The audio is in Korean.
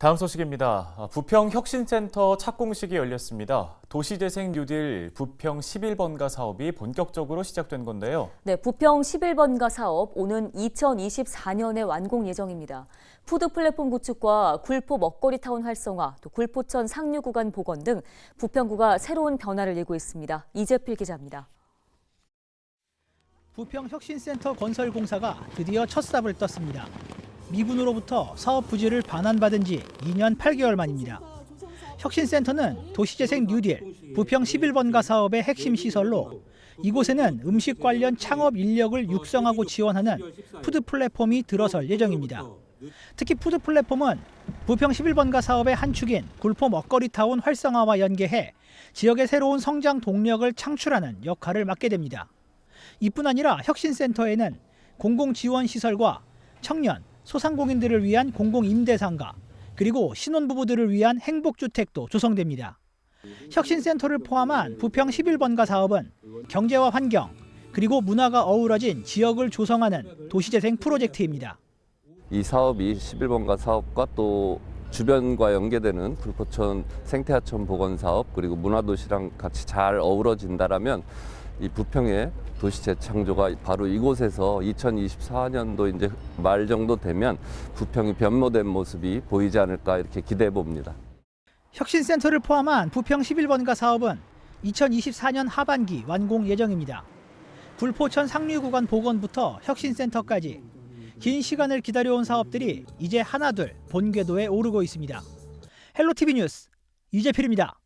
다음 소식입니다. 아, 부평 혁신센터 착공식이 열렸습니다. 도시재생 뉴딜 부평 11번가 사업이 본격적으로 시작된 건데요. 네, 부평 11번가 사업 오는 2024년에 완공 예정입니다. 푸드 플랫폼 구축과 굴포 먹거리 타운 활성화, 또 굴포천 상류 구간 복원 등 부평구가 새로운 변화를 이고 있습니다. 이재필 기자입니다. 부평 혁신센터 건설 공사가 드디어 첫 삽을 떴습니다. 미군으로부터 사업 부지를 반환받은 지 2년 8개월 만입니다. 혁신센터는 도시재생 뉴딜 부평 11번가 사업의 핵심 시설로 이곳에는 음식 관련 창업 인력을 육성하고 지원하는 푸드 플랫폼이 들어설 예정입니다. 특히 푸드 플랫폼은 부평 11번가 사업의 한 축인 굴포 먹거리 타운 활성화와 연계해 지역의 새로운 성장 동력을 창출하는 역할을 맡게 됩니다. 이뿐 아니라 혁신센터에는 공공 지원 시설과 청년, 소상공인들을 위한 공공임대상가, 그리고 신혼부부들을 위한 행복주택도 조성됩니다. 혁신센터를 포함한 부평 11번가 사업은 경제와 환경, 그리고 문화가 어우러진 지역을 조성하는 도시재생 프로젝트입니다. 이 사업이 11번가 사업과 또 주변과 연계되는 불포천 생태하천 복원 사업 그리고 문화도시랑 같이 잘 어우러진다라면 이 부평의 도시 재창조가 바로 이곳에서 2024년도 이제 말 정도 되면 부평이 변모된 모습이 보이지 않을까 이렇게 기대해 봅니다. 혁신센터를 포함한 부평 11번가 사업은 2024년 하반기 완공 예정입니다. 불포천 상류 구간 복원부터 혁신센터까지 긴 시간을 기다려온 사업들이 이제 하나둘 본궤도에 오르고 있습니다. 헬로티비 뉴스 이재필입니다.